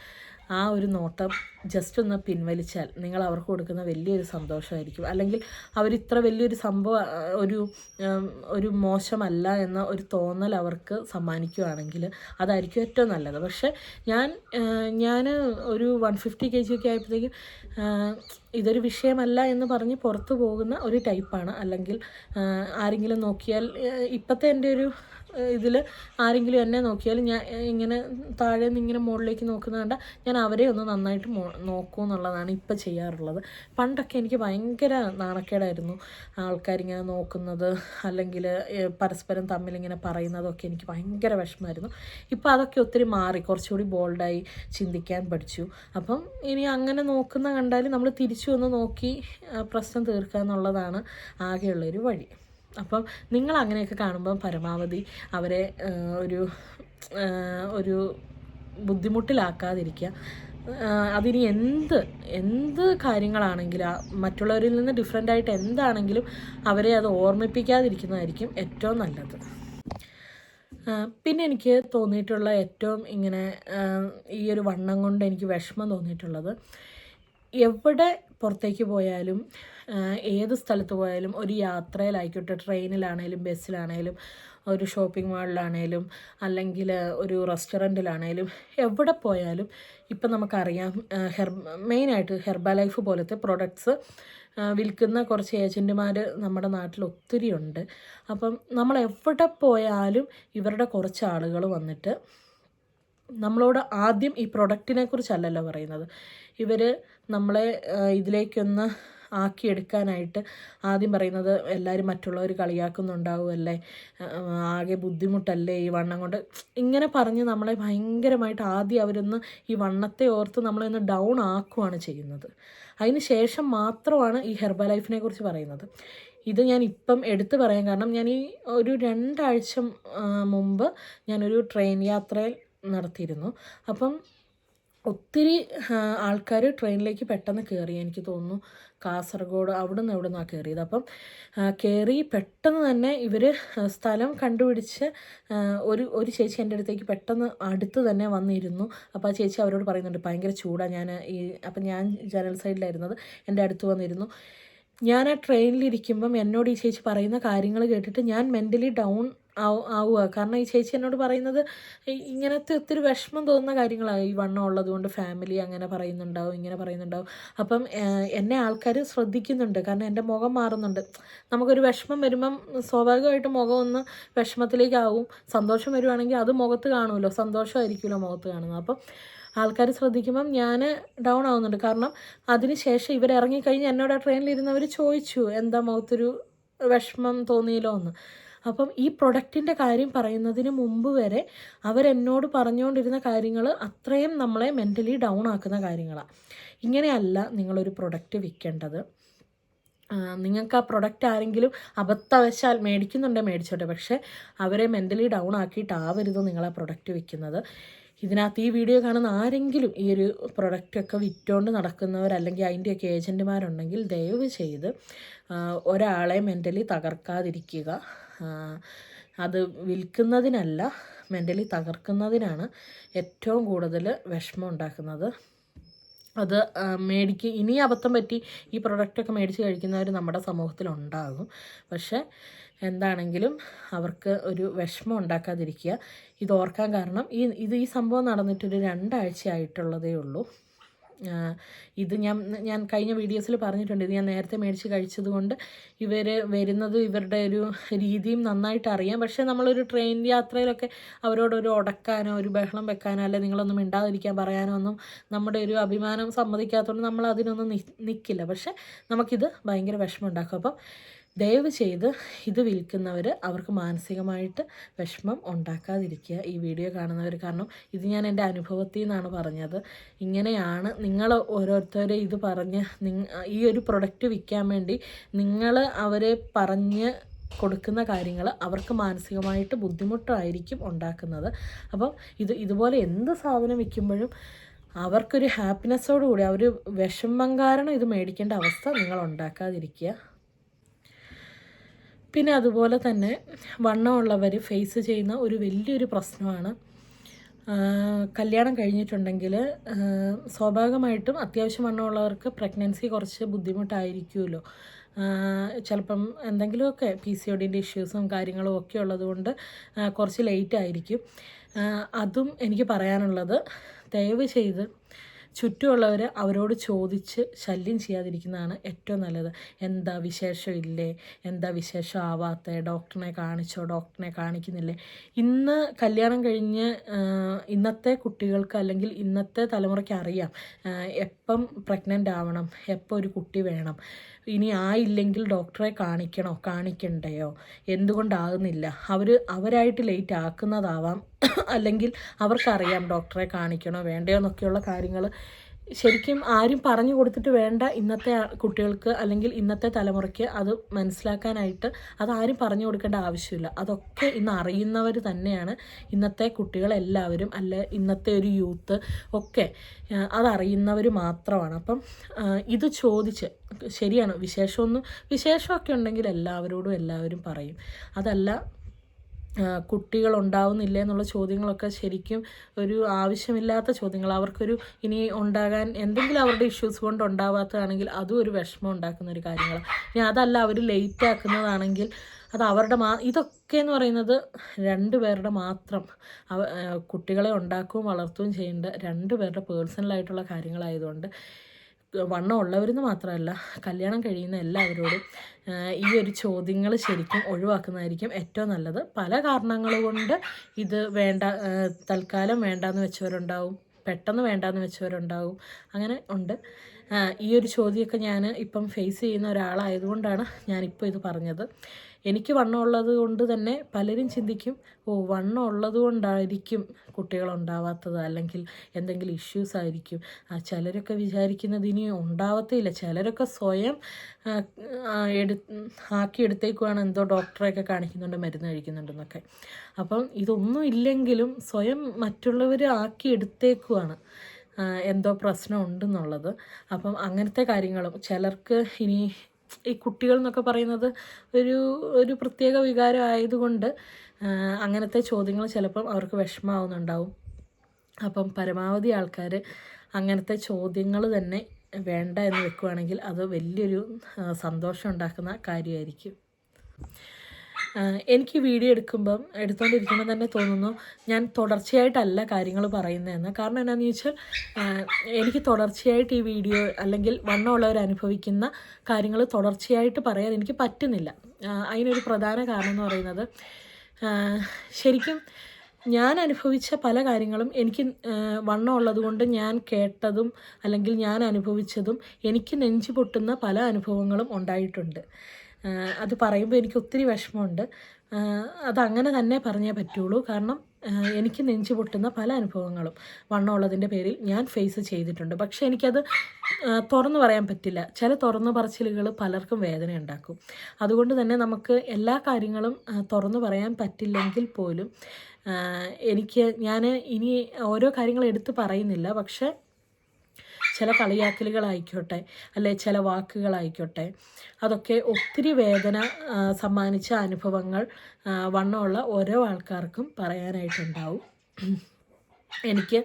ആ ഒരു നോട്ടം ജസ്റ്റ് ഒന്ന് പിൻവലിച്ചാൽ നിങ്ങൾ അവർക്ക് കൊടുക്കുന്ന വലിയൊരു സന്തോഷമായിരിക്കും. അല്ലെങ്കിൽ അവരിത്ര വലിയൊരു സംഭവം ഒരു ഒരു മോശമല്ല എന്ന ഒരു തോന്നൽ അവർക്ക് സമ്മാനിക്കുകയാണെങ്കിൽ അതായിരിക്കും ഏറ്റവും നല്ലത്. പക്ഷേ ഞാൻ ഞാൻ ഒരു വൺ ഫിഫ്റ്റി കെ ജി ഒക്കെ ആയപ്പോഴത്തേക്കും ഇതൊരു വിഷയമല്ല എന്ന് പറഞ്ഞ് പുറത്തു പോകുന്ന ഒരു ടൈപ്പാണ് അല്ലെങ്കിൽ ആരെങ്കിലും നോക്കിയാൽ ഇപ്പോഴത്തെ എന്റെ ഒരു ഇതിൽ ആരെങ്കിലും എന്നെ നോക്കിയാൽ ഞാൻ ഇങ്ങനെ താഴെ നിന്ന് ഇങ്ങനെ മുകളിലേക്ക് നോക്കുന്നത് കണ്ട ഞാൻ അവരെ ഒന്ന് നന്നായിട്ട് നോക്കൂ എന്നുള്ളതാണ് ഇപ്പം ചെയ്യാറുള്ളത്. പണ്ടൊക്കെ എനിക്ക് ഭയങ്കര നാണക്കേടായിരുന്നു ആൾക്കാരിങ്ങനെ നോക്കുന്നത് അല്ലെങ്കിൽ പരസ്പരം തമ്മിലിങ്ങനെ പറയുന്നതൊക്കെ എനിക്ക് ഭയങ്കര വിഷമമായിരുന്നു. ഇപ്പം അതൊക്കെ ഒത്തിരി മാറി കുറച്ചുകൂടി ബോൾഡായി ചിന്തിക്കാൻ പഠിച്ചു. അപ്പം ഇനി അങ്ങനെ നോക്കുന്ന കണ്ടാൽ നമ്മൾ തിരിച്ചു ഒന്ന് നോക്കി പ്രശ്നം തീർക്കുക എന്നുള്ളതാണ് ആകെയുള്ളൊരു വഴി. അപ്പം നിങ്ങൾ അങ്ങനെയൊക്കെ കാണുമ്പോൾ പരമാവധി അവരെ ഒരു ഒരു ബുദ്ധിമുട്ടിലാക്കാതിരിക്കുക. അതിന് എന്ത് എന്ത് കാര്യങ്ങളാണെങ്കിലും മറ്റുള്ളവരിൽ നിന്ന് ഡിഫറെന്റ് ആയിട്ട് എന്താണെങ്കിലും അവരെ അത് ഓർമ്മിപ്പിക്കാതിരിക്കുന്നതായിരിക്കും ഏറ്റവും നല്ലത്. പിന്നെ എനിക്ക് തോന്നിയിട്ടുള്ള ഏറ്റവും ഇങ്ങനെ ഈ ഒരു വണ്ണം കൊണ്ട് എനിക്ക് വിഷമം തോന്നിയിട്ടുള്ളത് എവിടെ പുറത്തേക്ക് പോയാലും ഏത് സ്ഥലത്ത് പോയാലും ഒരു യാത്രയിലായിക്കോട്ടെ ട്രെയിനിലാണേലും ബസ്സിലാണേലും ഒരു ഷോപ്പിംഗ് മാളിലാണേലും അല്ലെങ്കിൽ ഒരു റെസ്റ്റോറന്റിലാണേലും എവിടെ പോയാലും ഇപ്പം നമുക്കറിയാം ഹെർ മെയിനായിട്ട് ഹെർബ ലൈഫ് പോലത്തെ പ്രൊഡക്ട്സ് വിൽക്കുന്ന കുറച്ച് ഏജന്റുമാർ നമ്മുടെ നാട്ടിൽ ഒത്തിരി ഉണ്ട്. അപ്പം നമ്മൾ എവിടെ പോയാലും ഇവരുടെ കുറച്ച് ആളുകൾ വന്നിട്ട് നമ്മളോട് ആദ്യം ഈ പ്രൊഡക്റ്റിനെ കുറിച്ചല്ലല്ലോ പറയുന്നത്. ഇവർ നമ്മളെ ഇതിലേക്കൊന്ന് ആക്കിയെടുക്കാനായിട്ട് ആദ്യം പറയുന്നത് എല്ലാവരും മറ്റുള്ളവർ കളിയാക്കുന്നുണ്ടാവുമല്ലേ? ആകെ ബുദ്ധിമുട്ടല്ലേ ഈ വണ്ണം കൊണ്ട്? ഇങ്ങനെ പറഞ്ഞ് നമ്മളെ ഭയങ്കരമായിട്ട് ആദ്യം അവരൊന്ന് ഈ വണ്ണത്തെ ഓർത്ത് നമ്മളെ ഒന്ന് ഡൗൺ ആക്കുകയാണ് ചെയ്യുന്നത്. അതിന് ശേഷം മാത്രമാണ് ഈ ഹെർബൽ ലൈഫിനെ കുറിച്ച് പറയുന്നത്. ഇത് ഞാൻ ഇപ്പം എടുത്തു പറയാൻ കാരണം ഞാൻ ഈ ഒരു രണ്ടാഴ്ച മുമ്പ് ഞാനൊരു ട്രെയിൻ യാത്രയിൽ നടത്തിയിരുന്നു. അപ്പം ഒത്തിരി ആൾക്കാർ ട്രെയിനിലേക്ക് പെട്ടെന്ന് കയറി എനിക്ക് തോന്നുന്നു. കാസർഗോഡ് അവിടെ നിന്ന് എവിടെ നിന്നാണ് കയറിയത് അപ്പം കയറി പെട്ടെന്ന് തന്നെ ഇവർ സ്ഥലം കണ്ടുപിടിച്ച് ഒരു ഒരു ചേച്ചി എന്റെ അടുത്തേക്ക് പെട്ടെന്ന് അടുത്ത് തന്നെ വന്നിരുന്നു. അപ്പോൾ ആ ചേച്ചി അവരോട് പറയുന്നുണ്ട് ഭയങ്കര ചൂടാണ് ഞാൻ ഈ അപ്പം ഞാൻ ജനൽ സൈഡിലായിരുന്നത് എന്റെ അടുത്ത് വന്നിരുന്നു. ഞാൻ ആ ട്രെയിനിലിരിക്കുമ്പം എന്നോട് ഈ ചേച്ചി പറയുന്ന കാര്യങ്ങൾ കേട്ടിട്ട് ഞാൻ മെന്റലി ഡൗൺ ആവുക. കാരണം ഈ ചേച്ചി എന്നോട് പറയുന്നത് ഇങ്ങനത്തെ ഒത്തിരി വിഷമം തോന്നുന്ന കാര്യങ്ങളാണ് ഈ വണ്ണം ഉള്ളതുകൊണ്ട് ഫാമിലി അങ്ങനെ പറയുന്നുണ്ടാവും ഇങ്ങനെ പറയുന്നുണ്ടാവും. അപ്പം എന്നെ ആൾക്കാർ ശ്രദ്ധിക്കുന്നുണ്ട്. കാരണം എന്റെ മുഖം മാറുന്നുണ്ട്. നമുക്കൊരു വിഷമം വരുമ്പം സ്വാഭാവികമായിട്ട് മുഖം ഒന്ന് വിഷമത്തിലേക്കാവും. സന്തോഷം വരുവാണെങ്കിൽ അത് മുഖത്ത് കാണുമല്ലോ. സന്തോഷമായിരിക്കുമല്ലോ മുഖത്ത് കാണുന്നത്. അപ്പം ആൾക്കാർ ശ്രദ്ധിക്കുമ്പം ഞാൻ ഡൗൺ ആവുന്നുണ്ട്. കാരണം അതിന് ശേഷം ഇവർ ഇറങ്ങിക്കഴിഞ്ഞ് എന്നോട് ആ ട്രെയിനിലിരുന്നവർ ചോദിച്ചു എന്താ മുഖത്തൊരു വിഷമം തോന്നിയല്ലോ എന്ന്? അപ്പം ഈ പ്രൊഡക്റ്റിന്റെ കാര്യം പറയുന്നതിന് മുമ്പ് വരെ അവരെന്നോട് പറഞ്ഞുകൊണ്ടിരുന്ന കാര്യങ്ങൾ അത്രയും നമ്മളെ മെന്റലി ഡൗൺ ആക്കുന്ന കാര്യങ്ങളാണ് ഇങ്ങനെയല്ല നിങ്ങളൊരു പ്രൊഡക്റ്റ് വിൽക്കേണ്ടത്. നിങ്ങൾക്ക് ആ പ്രൊഡക്റ്റ് ആരെങ്കിലും അബദ്ധവശാൽ മേടിക്കുന്നുണ്ടെങ്കിൽ മേടിച്ചോട്ടെ പക്ഷേ അവരെ മെന്റലി ഡൗൺ ആക്കിയിട്ടാവരുത് നിങ്ങൾ ആ പ്രൊഡക്റ്റ് വിൽക്കുന്നത്. ഇതിനകത്ത് ഈ വീഡിയോ കാണുന്ന ആരെങ്കിലും ഈ ഒരു പ്രൊഡക്റ്റൊക്കെ വിറ്റുകൊണ്ട് നടക്കുന്നവർ അല്ലെങ്കിൽ അതിന്റെയൊക്കെ ഏജന്റുമാരുണ്ടെങ്കിൽ ദയവ് ചെയ്ത് ഒരാളെ മെന്റലി തകർക്കാതിരിക്കുക. അത് വിൽക്കുന്നതിനല്ല മെന്റലി തകർക്കുന്നതിനാണ് ഏറ്റവും കൂടുതൽ വിഷമം ഉണ്ടാക്കുന്നത്. അത് മേടിക്ക് ഇനി അബദ്ധം പറ്റി ഈ പ്രൊഡക്റ്റൊക്കെ മേടിച്ച് കഴിക്കുന്നവർ നമ്മുടെ സമൂഹത്തിലുണ്ടാകും പക്ഷേ എന്താണെങ്കിലും അവർക്ക് ഒരു വിഷമം ഉണ്ടാക്കാതിരിക്കുക. ഇത് ഓർക്കാൻ കാരണം ഈ ഇത് ഈ സംഭവം നടന്നിട്ടൊരു രണ്ടാഴ്ച ആയിട്ടുള്ളതേ ഉള്ളൂ. ഇത് ഞാൻ ഞാൻ കഴിഞ്ഞ വീഡിയോസിൽ പറഞ്ഞിട്ടുണ്ട് ഇത് ഞാൻ നേരത്തെ മേടിച്ച് കഴിച്ചത് കൊണ്ട് ഇവർ വരുന്നത് ഇവരുടെ ഒരു രീതിയും നന്നായിട്ട് അറിയാം. പക്ഷേ നമ്മളൊരു ട്രെയിൻ യാത്രയിലൊക്കെ അവരോടൊരു ഉടക്കാനോ ഒരു ബഹളം വെക്കാനോ അല്ലെ നിങ്ങളൊന്നും മിണ്ടാതിരിക്കാൻ പറയാനോ ഒന്നും നമ്മുടെ ഒരു അഭിമാനം സമ്മതിക്കാത്തതുകൊണ്ട് നമ്മൾ അതിനൊന്നും നിൽക്കില്ല പക്ഷേ നമുക്കിത് ഭയങ്കര വിഷമം ഉണ്ടാക്കും. അപ്പം ദയവ് ചെയ്ത് ഇത് വിൽക്കുന്നവർ അവർക്ക് മാനസികമായിട്ട് വിഷമം ഉണ്ടാക്കാതിരിക്കുക ഈ വീഡിയോ കാണുന്നവർ കാരണം ഇത് ഞാൻ എന്റെ അനുഭവത്തിൽ നിന്നാണ് പറഞ്ഞത്. ഇങ്ങനെയാണ് നിങ്ങൾ ഓരോരുത്തരെ ഇത് പറഞ്ഞ് ഈ ഒരു പ്രൊഡക്റ്റ് വിൽക്കാൻ വേണ്ടി നിങ്ങൾ അവരെ പറഞ്ഞ് കൊടുക്കുന്ന കാര്യങ്ങൾ അവർക്ക് മാനസികമായിട്ട് ബുദ്ധിമുട്ടായിരിക്കും ഉണ്ടാക്കുന്നത്. അപ്പം ഇത് ഇതുപോലെ എന്ത് സാധനം വിൽക്കുമ്പോഴും അവർക്കൊരു ഹാപ്പിനെസ്സോടുകൂടി അവർ വിഷമം കാരണം ഇത് മേടിക്കേണ്ട അവസ്ഥ നിങ്ങൾ ഉണ്ടാക്കാതിരിക്കുക. പിന്നെ അതുപോലെ തന്നെ വണ്ണമുള്ളവർ ഫേസ് ചെയ്യുന്ന ഒരു വലിയൊരു പ്രശ്നമാണ്. കല്യാണം കഴിഞ്ഞിട്ടുണ്ടെങ്കിൽ സ്വാഭാവികമായിട്ടും അത്യാവശ്യം വണ്ണമുള്ളവർക്ക് പ്രഗ്നൻസി കുറച്ച് ബുദ്ധിമുട്ടായിരിക്കുമല്ലോ. ചിലപ്പം എന്തെങ്കിലുമൊക്കെ പി സി ഒഡിന്റെ ഇഷ്യൂസും കാര്യങ്ങളും ഒക്കെ ഉള്ളതുകൊണ്ട് കുറച്ച് ലേറ്റ് ആയിരിക്കും. അതും എനിക്ക് പറയാനുള്ളത് ദയവ് ചെയ്ത് ചുറ്റുമുള്ളവർ അവരോട് ചോദിച്ച് ശല്യം ചെയ്യാതിരിക്കുന്നതാണ് ഏറ്റവും നല്ലത്. എന്താ വിശേഷം ഇല്ലേ എന്താ വിശേഷം ആവാത്ത ഡോക്ടറിനെ കാണിച്ചോ? ഡോക്ടറിനെ കാണിക്കുന്നില്ലേ? ഇന്ന് കല്യാണം കഴിഞ്ഞ് ഇന്നത്തെ കുട്ടികൾക്ക് അല്ലെങ്കിൽ ഇന്നത്തെ തലമുറയ്ക്ക് അറിയാം എപ്പം പ്രഗ്നന്റ് ആവണം എപ്പോൾ ഒരു കുട്ടി വേണം. ഇനി ആയില്ലെങ്കിൽ ഡോക്ടറെ കാണിക്കണോ? കാണിക്കണ്ടയോ? എന്തുകൊണ്ടാകുന്നില്ല? അവർ അവരായിട്ട് ലേറ്റ് ആക്കുന്നതാവാം. അല്ലെങ്കിൽ അവർക്കറിയാം ഡോക്ടറെ കാണിക്കണോ വേണ്ടയോ എന്നൊക്കെയുള്ള കാര്യങ്ങൾ ശരിക്കും ആരും പറഞ്ഞു കൊടുത്തിട്ട് വേണ്ട ഇന്നത്തെ കുട്ടികൾക്ക് അല്ലെങ്കിൽ ഇന്നത്തെ തലമുറയ്ക്ക് അത് മനസ്സിലാക്കാനായിട്ട് അത് ആരും പറഞ്ഞു കൊടുക്കേണ്ട ആവശ്യമില്ല. അതൊക്കെ ഇന്ന് അറിയുന്നവർ തന്നെയാണ് ഇന്നത്തെ കുട്ടികളെല്ലാവരും അല്ല ഇന്നത്തെ ഒരു യൂത്ത് ഒക്കെ അതറിയുന്നവർ മാത്രമാണ്. അപ്പം ഇത് ചോദിച്ച് ശരിയാണ് വിശേഷമൊന്നും വിശേഷമൊക്കെ ഉണ്ടെങ്കിൽ എല്ലാവരോടും എല്ലാവരും പറയും. അതല്ല ആ, കുട്ടികളുണ്ടാവുന്നില്ല എന്നുള്ള ചോദ്യങ്ങളൊക്കെ ശരിക്കും ഒരു ആവശ്യമില്ലാത്ത ചോദ്യങ്ങൾ. അവർക്കൊരു ഇനി ഉണ്ടാകാൻ എന്തെങ്കിലും അവരുടെ ഇഷ്യൂസ് കൊണ്ട് ഉണ്ടാവാത്തതാണെങ്കിൽ അതും ഒരു വിഷമം ഉണ്ടാക്കുന്ന ഒരു കാര്യങ്ങളാണ് ഇനി അതല്ല അവർ ലേറ്റ് ആക്കുന്നതാണെങ്കിൽ അത് അവരുടെ മാ ഇതൊക്കെ എന്ന് പറയുന്നത് രണ്ട് പേരുടെ മാത്രം കുട്ടികളെ ഉണ്ടാക്കുകയും വളർത്തുകയും ചെയ്യേണ്ട രണ്ട് പേരുടെ പേഴ്സണലായിട്ടുള്ള കാര്യങ്ങളായതുകൊണ്ട് വണ്ണം ഉള്ളവരെന്ന് മാത്രമല്ല കല്യാണം കഴിയുന്ന എല്ലാവരോടും ഈ ഒരു ചോദ്യങ്ങൾ ശരിക്കും ഒഴിവാക്കുന്നതായിരിക്കും ഏറ്റവും നല്ലത്. പല കാരണങ്ങൾ കൊണ്ട് ഇത് വേണ്ട തൽക്കാലം വേണ്ടാന്ന് വെച്ചവരുണ്ടാവും പെട്ടെന്ന് വേണ്ടാന്ന് വെച്ചവരുണ്ടാവും അങ്ങനെ ഉണ്ട്. ഈ ഒരു ചോദ്യമൊക്കെ ഞാൻ ഇപ്പം ഫേസ് ചെയ്യുന്ന ഒരാളായതുകൊണ്ടാണ് ഞാനിപ്പോൾ ഇത് പറഞ്ഞത്. എനിക്ക് വണ്ണം ഉള്ളത് കൊണ്ട് തന്നെ പലരും ചിന്തിക്കും ഓ വണ്ണം ഉള്ളത് കൊണ്ടായിരിക്കും കുട്ടികളുണ്ടാവാത്തത് അല്ലെങ്കിൽ എന്തെങ്കിലും ഇഷ്യൂസ് ആയിരിക്കും. ആ ചിലരൊക്കെ വിചാരിക്കുന്നത് ഇനി ഉണ്ടാവത്തേയില്ല. ചിലരൊക്കെ സ്വയം എടു ആക്കിയെടുത്തേക്കുവാണ് എന്തോ ഡോക്ടറെയൊക്കെ കാണിക്കുന്നുണ്ട് മരുന്ന് കഴിക്കുന്നുണ്ടെന്നൊക്കെ. അപ്പം ഇതൊന്നും ഇല്ലെങ്കിലും സ്വയം മറ്റുള്ളവർ ആക്കിയെടുത്തേക്കുവാണ് എന്തോ പ്രശ്നം ഉണ്ടെന്നുള്ളത് അപ്പം അങ്ങനത്തെ കാര്യങ്ങളും ചിലർക്ക് ഇനി ഈ കുട്ടികൾ എന്നൊക്കെ പറയുന്നത് ഒരു ഒരു പ്രത്യേക വികാരം ആയതുകൊണ്ട് അങ്ങനത്തെ ചോദ്യങ്ങൾ ചിലപ്പം അവർക്ക് വിഷമാവുന്നുണ്ടാവും. അപ്പം പരമാവധി ആൾക്കാർ അങ്ങനത്തെ ചോദ്യങ്ങൾ തന്നെ വേണ്ട എന്ന് വെക്കുവാണെങ്കിൽ അത് വലിയൊരു സന്തോഷം ഉണ്ടാക്കുന്ന കാര്യമായിരിക്കും. എനിക്ക് വീഡിയോ എടുക്കുമ്പം എടുത്തുകൊണ്ടിരിക്കുമ്പോൾ തന്നെ തോന്നുന്നു ഞാൻ തുടർച്ചയായിട്ടല്ല കാര്യങ്ങൾ പറയുന്നതെന്ന്. കാരണം എന്താണെന്ന് ചോദിച്ചാൽ എനിക്ക് തുടർച്ചയായിട്ട് ഈ വീഡിയോ അല്ലെങ്കിൽ വണ്ണമുള്ളവർ അനുഭവിക്കുന്ന കാര്യങ്ങൾ തുടർച്ചയായിട്ട് പറയാൻ എനിക്ക് പറ്റുന്നില്ല. അതിനൊരു പ്രധാന കാരണം എന്ന് പറയുന്നത് ശരിക്കും ഞാൻ അനുഭവിച്ച പല കാര്യങ്ങളും എനിക്ക് വണ്ണം ഞാൻ കേട്ടതും അല്ലെങ്കിൽ ഞാൻ അനുഭവിച്ചതും എനിക്ക് നെഞ്ചു പൊട്ടുന്ന പല അനുഭവങ്ങളും ഉണ്ടായിട്ടുണ്ട്. അത് പറയുമ്പോൾ എനിക്ക് ഒത്തിരി വിഷമമുണ്ട്. അതങ്ങനെ തന്നെ പറഞ്ഞേ പറ്റുള്ളൂ. കാരണം എനിക്ക് നെഞ്ചു പൊട്ടുന്ന പല അനുഭവങ്ങളും വണ്ണമുള്ളതിന്റെ പേരിൽ ഞാൻ ഫേസ് ചെയ്തിട്ടുണ്ട്. പക്ഷേ എനിക്കത് തുറന്നു പറയാൻ പറ്റില്ല. ചില തുറന്നു പറച്ചിലുകൾ പലർക്കും വേദന ഉണ്ടാക്കും. അതുകൊണ്ട് തന്നെ നമുക്ക് എല്ലാ കാര്യങ്ങളും തുറന്നു പറയാൻ പറ്റില്ലെങ്കിൽ പോലും എനിക്ക് ഞാൻ ഇനി ഓരോ കാര്യങ്ങൾ എടുത്ത് പറയുന്നില്ല. പക്ഷേ ചില കളിയാക്കലുകളായിക്കോട്ടെ അല്ലെ ചില വാക്കുകളായിക്കോട്ടെ അതൊക്കെ ഒത്തിരി വേദന സമ്മാനിച്ച അനുഭവങ്ങൾ വണ്ണമുള്ള ഓരോ ആൾക്കാർക്കും പറയാനായിട്ടുണ്ടാവും. എനിക്ക്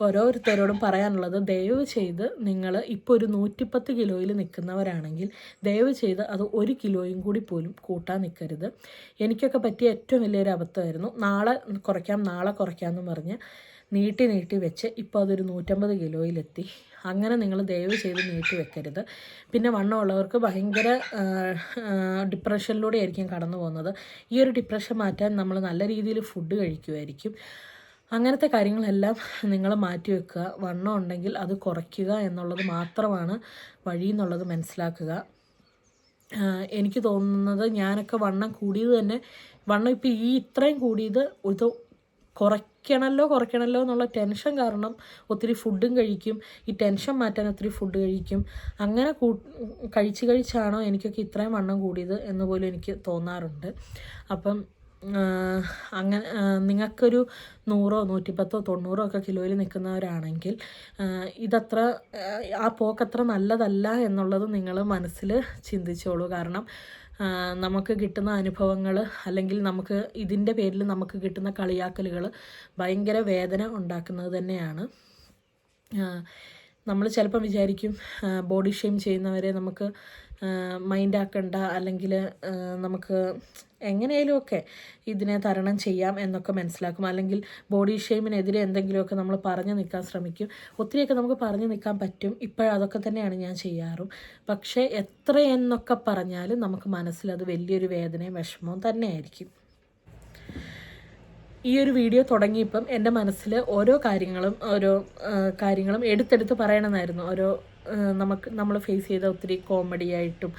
ഓരോരുത്തരോടും പറയാനുള്ളത് ദയവ് ചെയ്ത് നിങ്ങൾ ഇപ്പോൾ ഒരു നൂറ്റിപ്പത്ത് കിലോയിൽ നിൽക്കുന്നവരാണെങ്കിൽ ദയവ് ചെയ്ത് അത് ഒരു കിലോയും കൂടി പോലും കൂട്ടാൻ നിൽക്കരുത്. എനിക്കൊക്കെ പറ്റിയ ഏറ്റവും വലിയൊരു അബദ്ധമായിരുന്നു നാളെ കുറയ്ക്കാം നാളെ കുറയ്ക്കാമെന്ന് പറഞ്ഞ് നീട്ടി നീട്ടി വെച്ച് ഇപ്പോൾ അതൊരു നൂറ്റമ്പത് കിലോയിലെത്തി. അങ്ങനെ നിങ്ങൾ ദയവ് ചെയ്ത് നീട്ടി വെക്കരുത്. പിന്നെ വണ്ണമുള്ളവർക്ക് ഭയങ്കര ഡിപ്രഷനിലൂടെ ആയിരിക്കും കടന്നു പോകുന്നത്. ഈ ഒരു ഡിപ്രഷൻ മാറ്റാൻ നമ്മൾ നല്ല രീതിയിൽ ഫുഡ് കഴിക്കുമായിരിക്കും അങ്ങനത്തെ കാര്യങ്ങളെല്ലാം നിങ്ങൾ മാറ്റി വെക്കുക. വണ്ണം ഉണ്ടെങ്കിൽ അത് കുറയ്ക്കുക എന്നുള്ളത് മാത്രമാണ് വഴി എന്നുള്ളത് മനസ്സിലാക്കുക. എനിക്ക് തോന്നുന്നത് ഞാനൊക്കെ വണ്ണം കൂടിയത് തന്നെ വണ്ണം ഇപ്പോൾ ഈ ഇത്രയും കൂടിയത് ഇത് കുറയ്ക്കണമല്ലോ കുറയ്ക്കണമല്ലോ എന്നുള്ള ടെൻഷൻ കാരണം ഒത്തിരി ഫുഡും കഴിക്കും. ഈ ടെൻഷൻ മാറ്റാൻ ഒത്തിരി ഫുഡ് കഴിക്കും. അങ്ങനെ കൂ കഴിച്ച് കഴിച്ചാണോ എനിക്കൊക്കെ ഇത്രയും വണ്ണം കൂടിയത് എന്ന് പോലും എനിക്ക് തോന്നാറുണ്ട്. അപ്പം അങ്ങനെ നിങ്ങൾക്കൊരു നൂറോ നൂറ്റിപ്പത്തോ തൊണ്ണൂറോ ഒക്കെ കിലോയിൽ നിൽക്കുന്നവരാണെങ്കിൽ ഇതത്ര ആ പോക്കത്ര നല്ലതല്ല എന്നുള്ളത് നിങ്ങൾ മനസ്സിൽ ചിന്തിച്ചോളൂ. കാരണം നമുക്ക് കിട്ടുന്ന അനുഭവങ്ങൾ അല്ലെങ്കിൽ നമുക്ക് ഇതിന്റെ പേരിൽ നമുക്ക് കിട്ടുന്ന കളിയാക്കലുകൾ ഭയങ്കര വേദന ഉണ്ടാക്കുന്നത് തന്നെയാണ്. നമ്മൾ ചിലപ്പം വിചാരിക്കും ബോഡി ഷെയിം ചെയ്യുന്നവരെ നമുക്ക് മൈൻഡ് ആക്കണ്ട. അല്ലെങ്കിൽ നമുക്ക് എങ്ങനെയായാലും ഒക്കെ ഇതിനെ തരണം ചെയ്യാം എന്നൊക്കെ മനസ്സിലാക്കും. അല്ലെങ്കിൽ ബോഡി ഷെയിമിനെതിരെ എന്തെങ്കിലുമൊക്കെ നമ്മൾ പറഞ്ഞു നിൽക്കാൻ ശ്രമിക്കും. ഒത്തിരിയൊക്കെ നമുക്ക് പറഞ്ഞു നിൽക്കാൻ പറ്റും. ഇപ്പോഴതൊക്കെ തന്നെയാണ് ഞാൻ ചെയ്യാറും. പക്ഷേ എത്ര എന്നൊക്കെ പറഞ്ഞാലും നമുക്ക് മനസ്സിലത് വലിയൊരു വേദനയും വിഷമവും തന്നെയായിരിക്കും. ഈ ഒരു വീഡിയോ തുടങ്ങിയപ്പം എന്റെ മനസ്സിൽ ഓരോ കാര്യങ്ങളും ഓരോ കാര്യങ്ങളും എടുത്തെടുത്ത് പറയണമെന്നായിരുന്നു. ഓരോ നമുക്ക് നമ്മൾ ഫേസ് ചെയ്ത ഒത്തിരി കോമഡി ആയിട്ടും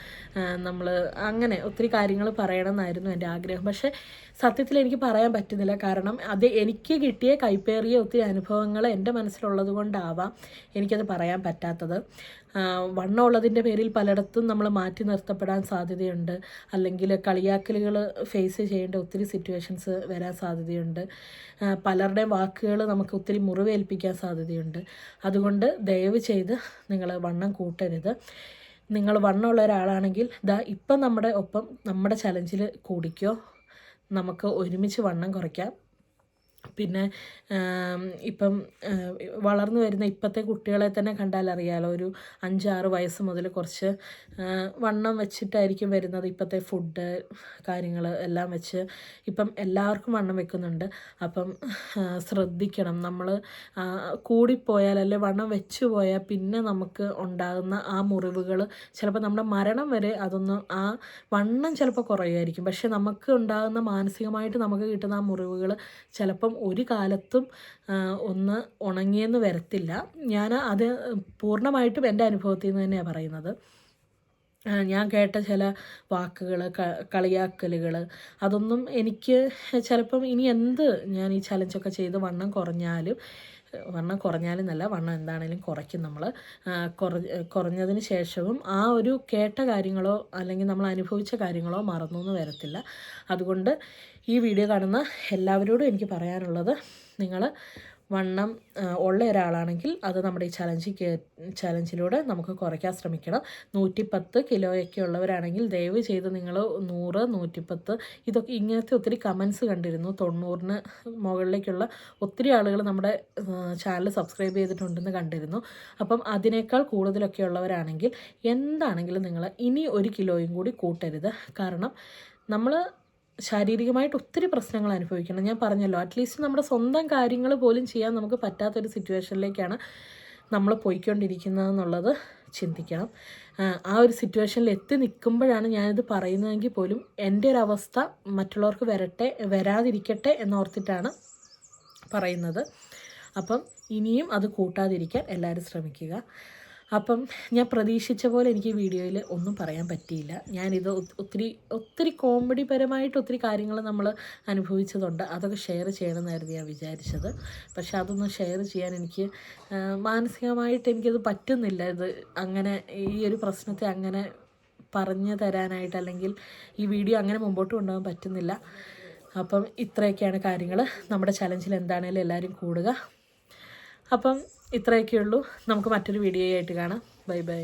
നമ്മൾ അങ്ങനെ ഒത്തിരി കാര്യങ്ങൾ പറയണമെന്നായിരുന്നു എന്റെ ആഗ്രഹം. പക്ഷേ സത്യത്തിൽ എനിക്ക് പറയാൻ പറ്റുന്നില്ല. കാരണം അത് എനിക്ക് കിട്ടിയ കൈപ്പേറിയ ഒത്തിരി അനുഭവങ്ങൾ എന്റെ മനസ്സിലുള്ളത് കൊണ്ടാവാം എനിക്കത് പറയാൻ പറ്റാത്തത്. വണ്ണമുള്ളതിന്റെ പേരിൽ പലയിടത്തും നമ്മൾ മാറ്റി നിർത്തപ്പെടാൻ സാധ്യതയുണ്ട്. അല്ലെങ്കിൽ കളിയാക്കലുകൾ ഫേസ് ചെയ്യേണ്ട ഒത്തിരി സിറ്റുവേഷൻസ് വരാൻ സാധ്യതയുണ്ട്. പലരുടെ വാക്കുകൾ നമുക്ക് ഒത്തിരി മുറിവേൽപ്പിക്കാൻ സാധ്യതയുണ്ട്. അതുകൊണ്ട് ദയവ് ചെയ്ത് നിങ്ങൾ വണ്ണം കൂട്ടരുത്. നിങ്ങൾ വണ്ണമുള്ള ഒരാളാണെങ്കിൽ ദാ ഇപ്പം നമ്മുടെ ഒപ്പം നമ്മുടെ ചലഞ്ചിൽ കൂടിക്കോ. നമുക്ക് ഒരുമിച്ച് വണ്ണം കുറയ്ക്കാം. പിന്നെ ഇപ്പം വളർന്നു വരുന്ന ഇപ്പോഴത്തെ കുട്ടികളെ തന്നെ കണ്ടാൽ അറിയാലോ ഒരു അഞ്ചാറ് വയസ്സ് മുതൽ കുറച്ച് വണ്ണം വെച്ചിട്ടായിരിക്കും വരുന്നത് ഇപ്പോഴത്തെ ഫുഡ് കാര്യങ്ങൾ എല്ലാം വെച്ച്. ഇപ്പം എല്ലാവർക്കും വണ്ണം വെക്കുന്നുണ്ട്. അപ്പം ശ്രദ്ധിക്കണം. നമ്മൾ കൂടിപ്പോയാൽ അല്ലെ വണ്ണം വെച്ചു പോയാൽ പിന്നെ നമുക്ക് ഉണ്ടാകുന്ന ആ മുറിവുകൾ ചിലപ്പോൾ നമ്മുടെ മരണം വരെ അതൊന്നും ആ വണ്ണം ചിലപ്പോൾ കുറയുമായിരിക്കും. പക്ഷേ നമുക്ക് ഉണ്ടാകുന്ന മാനസികമായിട്ട് നമുക്ക് കിട്ടുന്ന ആ മുറിവുകൾ ചിലപ്പം ഒരു കാലത്തും ഒന്ന് ഉണങ്ങിയെന്ന് വരത്തില്ല. ഞാൻ അത് പൂർണമായിട്ടും എന്റെ അനുഭവത്തിൽ നിന്ന് തന്നെയാണ് പറയുന്നത്. ഞാൻ കേട്ട ചില വാക്കുകൾ കളിയാക്കലുകൾ അതൊന്നും എനിക്ക് ചിലപ്പം ഇനി എന്ത് ഞാൻ ഈ ചലഞ്ചൊക്കെ ചെയ്ത് വണ്ണം കുറഞ്ഞാലും വണ്ണം കുറഞ്ഞാലും നല്ല വണ്ണം എന്താണേലും കുറയ്ക്കും നമ്മൾ കുറഞ്ഞതിന് ശേഷവും ആ ഒരു കേട്ട കാര്യങ്ങളോ അല്ലെങ്കിൽ നമ്മൾ അനുഭവിച്ച കാര്യങ്ങളോ മറന്നു എന്ന് വരത്തില്ല. അതുകൊണ്ട് ഈ വീഡിയോ കാണുന്ന എല്ലാവരോടും എനിക്ക് പറയാനുള്ളത് നിങ്ങൾ വണ്ണം ഉള്ള ഒരാളാണെങ്കിൽ അത് നമ്മുടെ ഈ ചലഞ്ച് ചലഞ്ചിലൂടെ നമുക്ക് കുറയ്ക്കാൻ ശ്രമിക്കണം. നൂറ്റിപ്പത്ത് കിലോയൊക്കെ ഉള്ളവരാണെങ്കിൽ ദയവ് ചെയ്ത് നിങ്ങൾ നൂറ് നൂറ്റിപ്പത്ത് ഇതൊക്കെ ഇങ്ങനത്തെ ഒത്തിരി കമൻസ് കണ്ടിരുന്നു. തൊണ്ണൂറിന് മുകളിലേക്കുള്ള ഒത്തിരി ആളുകൾ നമ്മുടെ ചാനൽ സബ്സ്ക്രൈബ് ചെയ്തിട്ടുണ്ടെന്ന് കണ്ടിരുന്നു. അപ്പം അതിനേക്കാൾ കൂടുതലൊക്കെ ഉള്ളവരാണെങ്കിൽ എന്താണെങ്കിലും നിങ്ങൾ ഇനി ഒരു കിലോയും കൂടി കൂട്ടരുത്. കാരണം നമ്മൾ ശാരീരികമായിട്ട് ഒത്തിരി പ്രശ്നങ്ങൾ അനുഭവിക്കണം. ഞാൻ പറഞ്ഞല്ലോ അറ്റ്ലീസ്റ്റ് നമ്മുടെ സ്വന്തം കാര്യങ്ങൾ പോലും ചെയ്യാൻ നമുക്ക് പറ്റാത്തൊരു സിറ്റുവേഷനിലേക്കാണ് നമ്മൾ പോയിക്കൊണ്ടിരിക്കുന്നതെന്നുള്ളത് ചിന്തിക്കണം. ആ, ഒരു സിറ്റുവേഷനിൽ എത്തി നിൽക്കുമ്പോഴാണ് ഞാനിത് പറയുന്നതെങ്കിൽ പോലും എന്റെ ഒരു അവസ്ഥ മറ്റുള്ളവർക്ക് വരട്ടെ വരാതിരിക്കട്ടെ എന്നോർത്തിട്ടാണ് പറയുന്നത്. അപ്പം ഇനിയും അത് കൂട്ടാതിരിക്കാൻ എല്ലാവരും ശ്രമിക്കുക. അപ്പം ഞാൻ പ്രതീക്ഷിച്ച പോലെ എനിക്ക് വീഡിയോയിൽ ഒന്നും പറയാൻ പറ്റിയില്ല. ഞാനിത് ഒത്തിരി ഒത്തിരി കോമഡി പരമായിട്ട് ഒത്തിരി കാര്യങ്ങൾ നമ്മൾ അനുഭവിച്ചതുണ്ട്. അതൊക്കെ ഷെയർ ചെയ്യണമെന്നായിരുന്നു ഞാൻ വിചാരിച്ചത്. പക്ഷെ അതൊന്നും ഷെയർ ചെയ്യാൻ എനിക്ക് മാനസികമായിട്ട് എനിക്കത് പറ്റുന്നില്ല. ഇത് അങ്ങനെ ഈ ഒരു പ്രശ്നത്തെ അങ്ങനെ പറഞ്ഞു തരാനായിട്ട് അല്ലെങ്കിൽ ഈ വീഡിയോ അങ്ങനെ മുമ്പോട്ട് കൊണ്ടുപോകാൻ പറ്റുന്നില്ല. അപ്പം ഇത്രയൊക്കെയാണ് കാര്യങ്ങൾ. നമ്മുടെ ചലഞ്ചിൽ എന്താണേലും എല്ലാവരും കൂടുക. അപ്പം ഇത്രയൊക്കെയുള്ളൂ. നമുക്ക് മറ്റൊരു വീഡിയോ ആയിട്ട് കാണാം. Bye bye